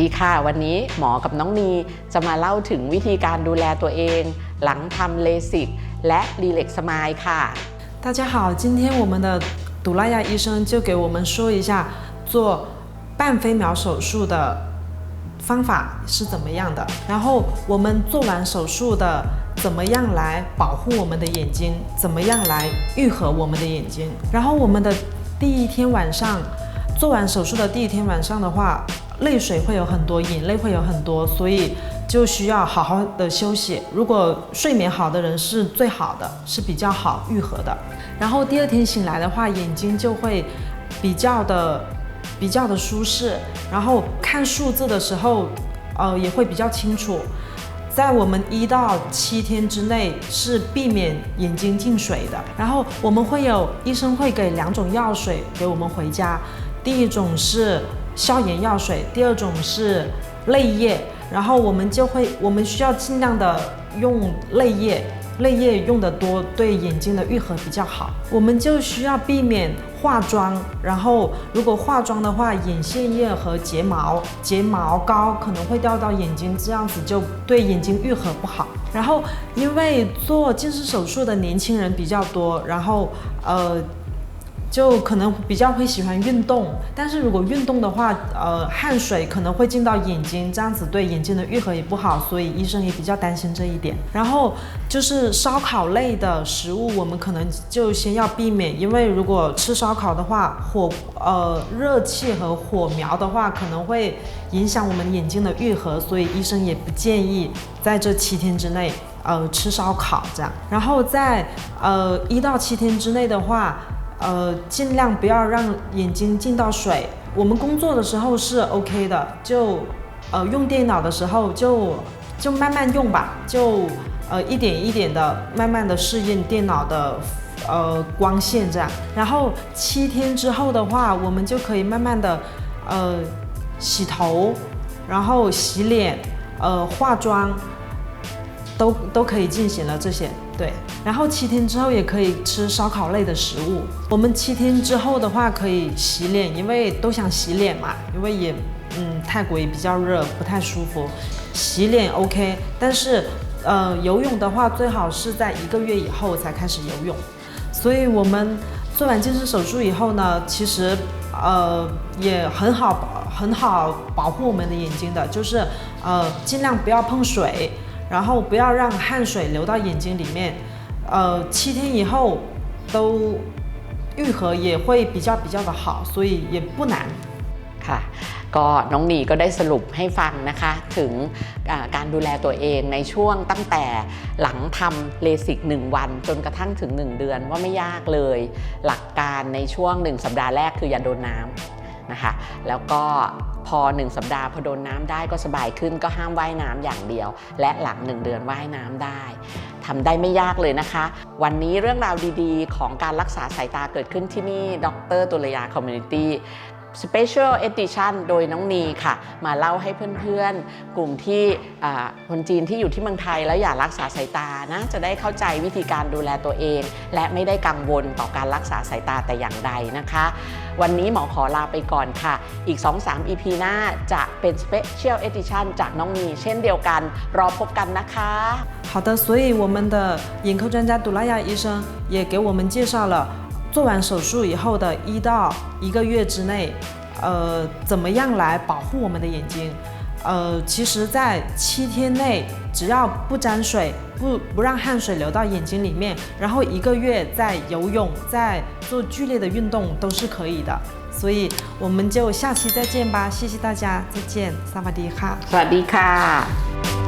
ดีค่ะ วันนี้หมอกับน้องนีจะมาเล่าถึงวิธีการดูแลตัวเอง หลังทำเลสิกและรีเล็กสมายค่ะ 大家好，今天我们的杜拉亚医生就给我们说一下做半飞秒手术的方法是怎么样的，然后我们做完手术的怎么样来保护我们的眼睛，怎么样来愈合我们的眼睛。然后我们的第一天晚上做完手术的第一天晚上的话， 泪水会有很多，眼泪会有很多，所以就需要好好的休息。如果睡眠好的人是最好的，是比较好愈合的。然后第二天醒来的话，眼睛就会比较的比较的舒适，然后看数字的时候，呃，也会比较清楚。在我们一到七天之内是避免眼睛进水的。然后我们会有医生会给两种药水给我们回家，第一种是消炎药水，第二种是泪液。然后我们就会，我们需要尽量的用泪液，泪液用的多，对眼睛的愈合比较好。我们就需要避免化妆，然后如果化妆的话，眼线液和睫毛、睫毛膏可能会掉到眼睛，这样子就对眼睛愈合不好。然后因为做近视手术的年轻人比较多，然后呃。就可能比较会喜欢运动，但是如果运动的话，呃，汗水可能会进到眼睛，这样子对眼睛的愈合也不好，所以医生也比较担心这一点。然后就是烧烤类的食物，我们可能就先要避免，因为如果吃烧烤的话，火呃热气和火苗的话，可能会影响我们眼睛的愈合，所以医生也不建议在这七天之内呃吃烧烤这样。然后在呃一到七天之内的话。呃，尽量不要让眼睛进到水。我们工作的时候是 OK 的，就呃用电脑的时候就就慢慢用吧，就呃一点一点的慢慢的适应电脑的呃光线这样。然后七天之后的话，我们就可以慢慢的呃洗头，然后洗脸，呃化妆，都都可以进行了这些。对，然后七天之后也可以吃烧烤类的食物。我们七天之后的话可以洗脸，因为都想洗脸嘛，因为也嗯泰国也比较热，不太舒服。洗脸 OK，但是呃游泳的话最好是在一个月以后才开始游泳。所以我们做完近视手术以后呢，其实呃也很好保很好保护我们的眼睛的，就是呃尽量不要碰水。然后不要让汗水流到眼睛里面，呃，七天以后都愈合也会比较比较的好，所以也不难。ค่ะ ก็น้องนีก็ได้สรุปให้ฟังนะคะ ถึงการดูแลตัวเองในช่วงตั้งแต่หลังทำเลสิก1 วัน จนกระทั่งถึง 1 เดือนว่าไม่ยากเลย หลักการในช่วง 1 สัปดาห์แรกคืออย่าโดนน้ำนะคะ แล้วก็ พอ 1 สัปดาห์พอโดนน้ำได้ก็สบายขึ้นก็ห้ามว่ายน้ำอย่างเดียว และหลัง 1 เดือนว่ายน้ำได้ทำได้ไม่ยากเลยนะคะ วันนี้เรื่องราวดีๆ ของการรักษาสายตาเกิดขึ้นที่นี่ ดรตุลยาคอมมูนิตี้ Special Edition โดยน้องนีค่ะ มาเล่าให้เพื่อนๆ กลุ่มที่คนจีนที่อยู่ที่เมืองไทยแล้วอยากรักษาสายตานะ จะได้เข้าใจวิธีการดูแลตัวเอง และไม่ได้กังวลต่อการรักษาสายตาแต่อย่างใดนะคะ วันนี้หมอขอลาไปก่อนค่ะ อีก 2-3 EP หน้าจะเป็น Special Edition จากน้องนีเช่นเดียวกัน รอพบกันนะคะ 好的，所以我们的眼科专家杜拉亚医生也给我们介绍了 做完手术以后的一到一个月之内，呃，怎么样来保护我们的眼睛？呃，其实，在七天内，只要不沾水，不不让汗水流到眼睛里面，然后一个月在游泳，在做剧烈的运动都是可以的。所以，我们就下期再见吧，谢谢大家，再见，萨瓦迪卡，萨瓦迪卡。